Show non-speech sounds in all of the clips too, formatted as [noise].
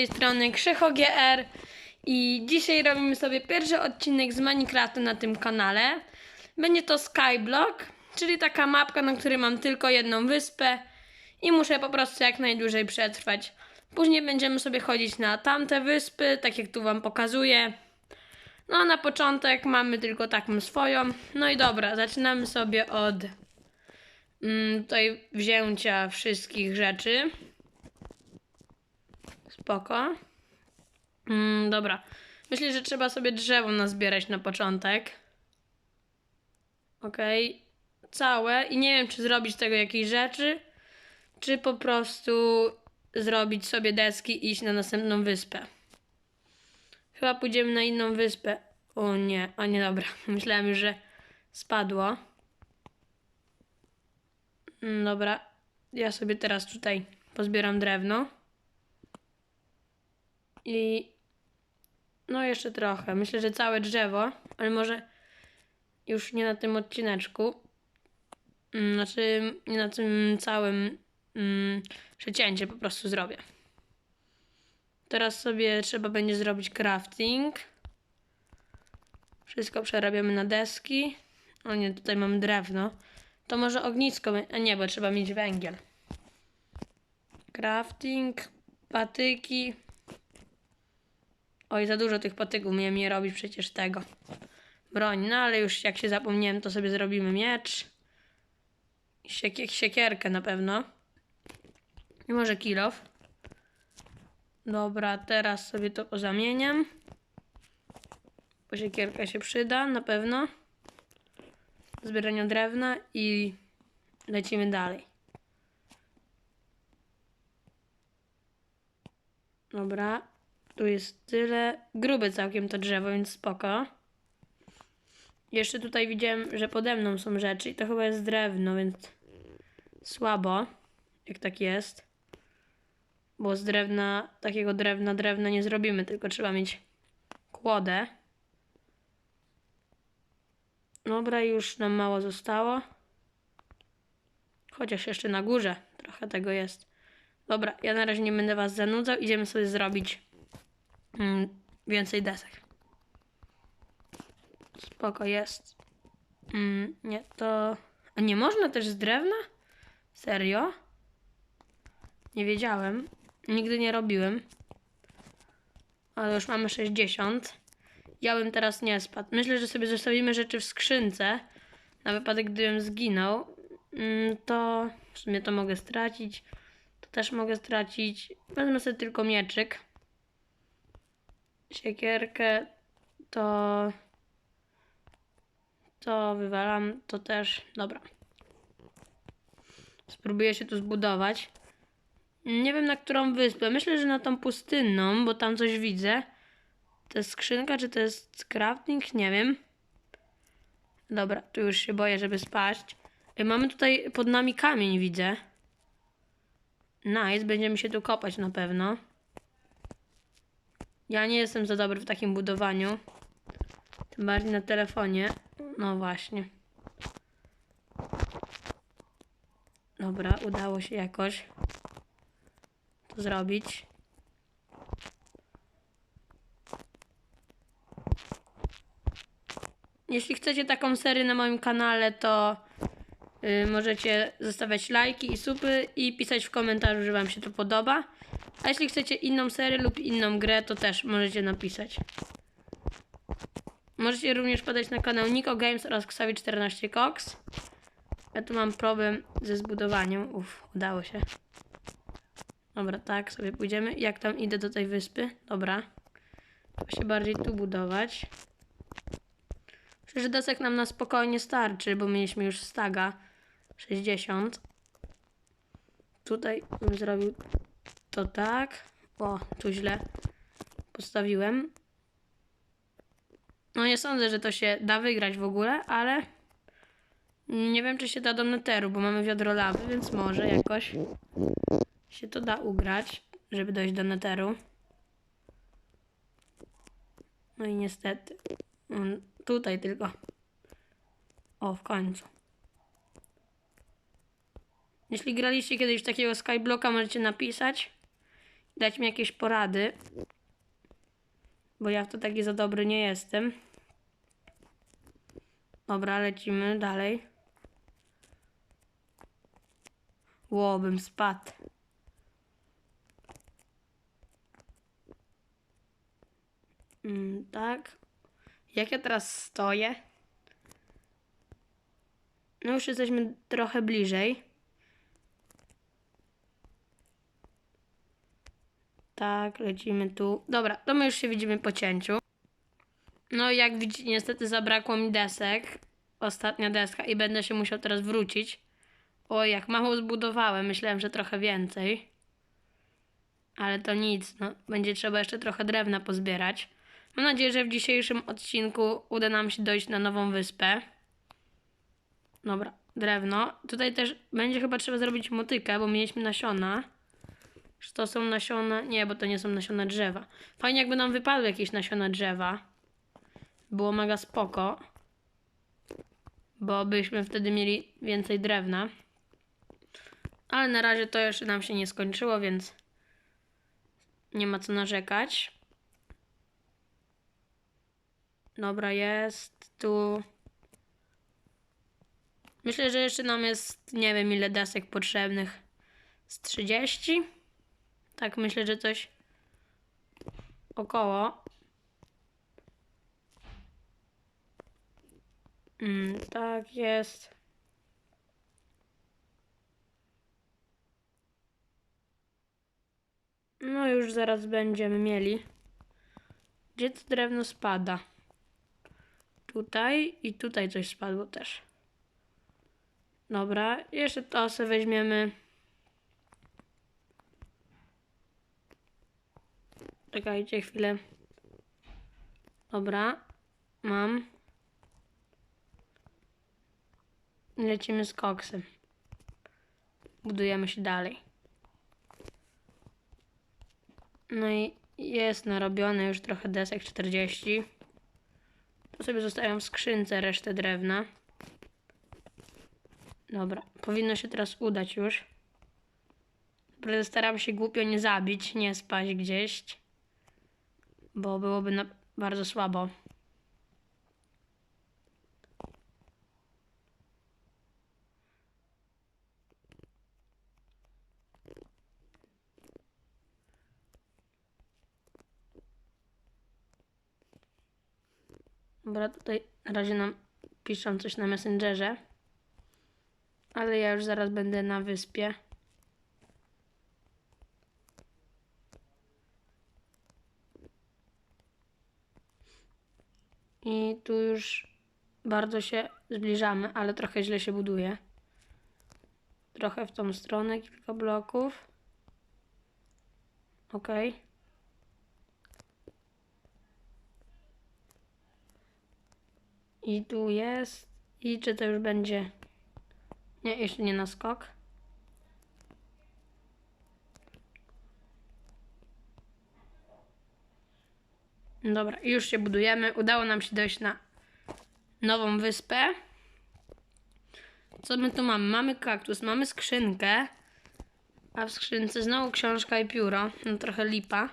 tej strony Krzycho i dzisiaj robimy sobie pierwszy odcinek z Minecraftu na tym kanale. Będzie to Skyblock, czyli taka mapka, na której mam tylko jedną wyspę i muszę po prostu jak najdłużej przetrwać. Później będziemy sobie chodzić na tamte wyspy, tak jak tu wam pokazuję. No na początek mamy tylko taką swoją. No i dobra, zaczynamy sobie od mm, tutaj wzięcia wszystkich rzeczy. Spoko. Mm, dobra. Myślę, że trzeba sobie drzewo nazbierać na początek. Okej. Całe. I nie wiem, czy zrobić tego jakieś rzeczy, czy po prostu zrobić sobie deski i iść na następną wyspę. Chyba pójdziemy na inną wyspę. O nie, o nie, dobra. [laughs] Myślałem już, że spadło. Mm, Dobra. Ja sobie teraz tutaj pozbieram drewno. I no jeszcze trochę. Myślę, że całe drzewo, ale może już nie na tym odcineczku. Mm, Znaczy nie na tym całym mm, przecięcie po prostu zrobię. Teraz sobie trzeba będzie zrobić crafting. Wszystko przerabiamy na deski. O nie, tutaj mam drewno. To może ognisko, a nie, bo trzeba mieć węgiel. Crafting, patyki. Oj, za dużo tych patyków miałem nie robić przecież tego. Broń, no ale już jak się zapomniałem, to sobie zrobimy miecz. Siekie, siekierkę na pewno. I może kilof. Dobra, teraz sobie to pozamieniam. Bo siekierka się przyda na pewno. Zbieraniu drewna i lecimy dalej. Dobra, tu jest tyle. Grube całkiem to drzewo, więc spoko. Jeszcze tutaj widziałem, że pode mną są rzeczy i to chyba jest drewno, więc słabo, jak tak jest. Bo z drewna, takiego drewna, drewna nie zrobimy, tylko trzeba mieć kłodę. Dobra, już nam mało zostało. Chociaż jeszcze na górze trochę tego jest. Dobra, ja na razie nie będę was zanudzał. Idziemy sobie zrobić mm, więcej desek. Spoko jest. Mm, nie, to... A nie można też z drewna? Serio? Nie wiedziałem. Nigdy nie robiłem. Ale już mamy 60. Ja bym teraz nie spadł. Myślę, że sobie zostawimy rzeczy w skrzynce. Na wypadek, gdybym zginął. Mm, To w sumie to mogę stracić. To też mogę stracić. Wezmę sobie tylko mieczyk. Siekierkę to... To wywalam, to też... Dobra. Spróbuję się tu zbudować. Nie wiem na którą wyspę. Myślę, że na tą pustynną, bo tam coś widzę. To jest skrzynka, czy to jest crafting? Nie wiem. Dobra, tu już się boję, żeby spaść. Ej, mamy tutaj pod nami kamień, widzę. Nice, będziemy się tu kopać na pewno. Ja nie jestem za dobry w takim budowaniu. Tym bardziej na telefonie. No właśnie. Dobra, udało się jakoś to zrobić. Jeśli chcecie taką serię na moim kanale, to y, możecie zostawiać lajki i supy i pisać w komentarzu, że Wam się to podoba. A jeśli chcecie inną serię lub inną grę, to też możecie napisać. Możecie również podać na kanał Nico Games oraz Xavi14cox. Ja tu mam problem ze zbudowaniem. Uff, udało się. Dobra, tak, sobie pójdziemy. Jak tam idę do tej wyspy? Dobra. Trzeba się bardziej tu budować. Myślę, że desek nam na spokojnie starczy, bo mieliśmy już staga 60. Tutaj bym zrobił to tak. O, tu źle postawiłem. No nie sądzę, że to się da wygrać w ogóle, ale nie wiem, czy się da do neteru, bo mamy wiadro lawy, więc może jakoś się to da ugrać, żeby dojść do neteru. No i niestety. Tutaj tylko. O, w końcu. Jeśli graliście kiedyś takiego Skyblocka, możecie napisać. Dać mi jakieś porady. Bo ja w to taki za dobry nie jestem. Dobra, lecimy dalej. Łobym spadł. Mm, tak. Jak ja teraz stoję? No już jesteśmy trochę bliżej. Tak, lecimy tu. Dobra, to my już się widzimy po cięciu. No jak widzicie, niestety zabrakło mi desek. Ostatnia deska i będę się musiał teraz wrócić. O, jak mało zbudowałem. Myślałem, że trochę więcej. Ale to nic, no. Będzie trzeba jeszcze trochę drewna pozbierać. Mam nadzieję, że w dzisiejszym odcinku uda nam się dojść na nową wyspę. Dobra, drewno. Tutaj też będzie chyba trzeba zrobić motykę, bo mieliśmy nasiona. Czy to są nasiona? Nie, bo to nie są nasiona drzewa. Fajnie jakby nam wypadły jakieś nasiona drzewa. Było mega spoko. Bo byśmy wtedy mieli więcej drewna. Ale na razie to jeszcze nam się nie skończyło, więc nie ma co narzekać. Dobra, jest tu. Myślę, że jeszcze nam jest, nie wiem ile desek potrzebnych. Z 30? Tak, myślę, że coś około. Mm, tak jest. No już zaraz będziemy mieli. Gdzie to drewno spada? Tutaj i tutaj coś spadło też. Dobra, jeszcze to sobie weźmiemy. Czekajcie chwilę. Dobra, mam. Lecimy z koksem. Budujemy się dalej. No i jest narobione już trochę desek 40. To sobie zostawiam w skrzynce resztę drewna. Dobra, powinno się teraz udać już. Naprawdę staram się głupio nie zabić, nie spaść gdzieś. Bo byłoby na bardzo słabo. Dobra, tutaj na razie nam piszą coś na Messengerze. Ale ja już zaraz będę na wyspie. I tu już bardzo się zbliżamy, ale trochę źle się buduje. Trochę w tą stronę, kilka bloków. Okej. I tu jest. I czy to już będzie. Nie, jeszcze nie na skok. Dobra, już się budujemy. Udało nam się dojść na nową wyspę. Co my tu mamy? Mamy kaktus, mamy skrzynkę. A w skrzynce znowu książka i pióro. No trochę lipa.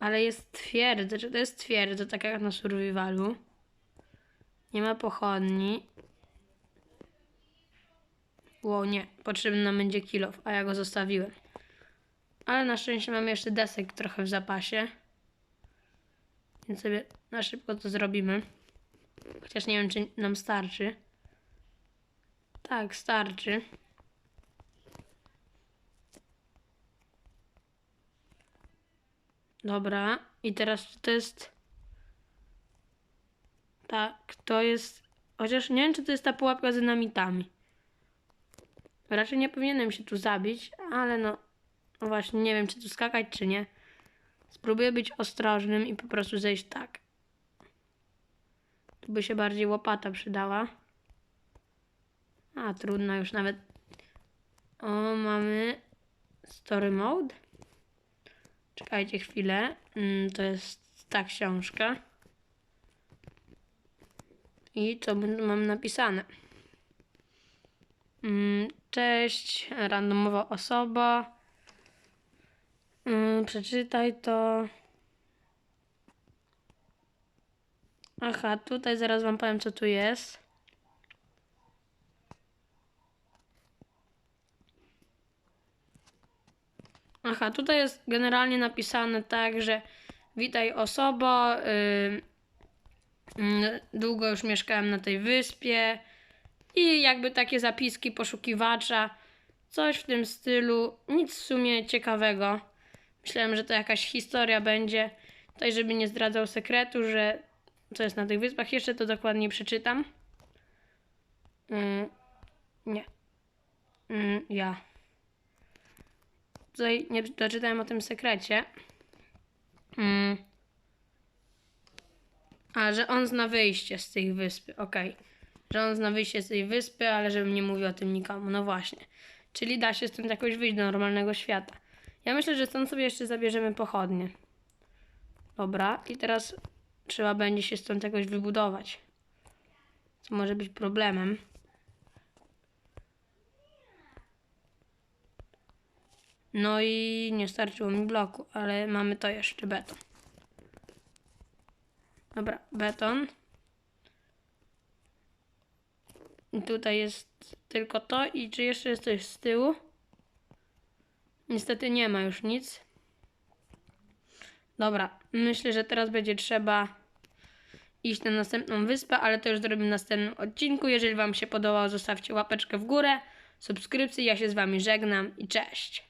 Ale jest twierdza. Czy to jest twierdza, tak jak na survivalu? Nie ma pochodni. Ło, nie. Potrzebny nam będzie kilof, a ja go zostawiłem. Ale na szczęście mamy jeszcze desek trochę w zapasie. Więc sobie na szybko to zrobimy. Chociaż nie wiem, czy nam starczy. Tak, starczy. Dobra. I teraz to jest... Tak, to jest... Chociaż nie wiem, czy to jest ta pułapka z dynamitami. Raczej nie powinienem się tu zabić, ale no... no właśnie, nie wiem, czy tu skakać, czy nie. Spróbuję być ostrożnym i po prostu zejść tak. Tu by się bardziej łopata przydała. A, trudno już nawet. O, mamy story mode. Czekajcie chwilę. Mm, to jest ta książka. I co mam napisane? Mm, Cześć, randomowa osoba. Mm, przeczytaj to. Aha, tutaj zaraz wam powiem, co tu jest. Aha, tutaj jest generalnie napisane tak, że witaj osobo. Yy, mm, długo już mieszkałem na tej wyspie. I jakby takie zapiski poszukiwacza. Coś w tym stylu. Nic w sumie ciekawego. Myślałem, że to jakaś historia będzie. Tutaj, żeby nie zdradzał sekretu, że co jest na tych wyspach. Jeszcze to dokładnie przeczytam. Mm, nie. Mm, ja. Tutaj nie doczytałem o tym sekrecie. Mm. A, że on zna wyjście z tej wyspy. Okej. Że on zna wyjście z tej wyspy, ale żebym nie mówił o tym nikomu. No właśnie. Czyli da się stąd jakoś wyjść do normalnego świata. Ja myślę, że stąd sobie jeszcze zabierzemy pochodnie. Dobra, i teraz trzeba będzie się stąd jakoś wybudować. Co może być problemem. No i nie starczyło mi bloku, ale mamy to jeszcze beton. Dobra, beton. I tutaj jest tylko to i czy jeszcze jest coś z tyłu? Niestety nie ma już nic. Dobra, myślę, że teraz będzie trzeba iść na następną wyspę, ale to już zrobimy w następnym odcinku. Jeżeli Wam się podobało, zostawcie łapeczkę w górę, subskrypcję. Ja się z Wami żegnam i cześć.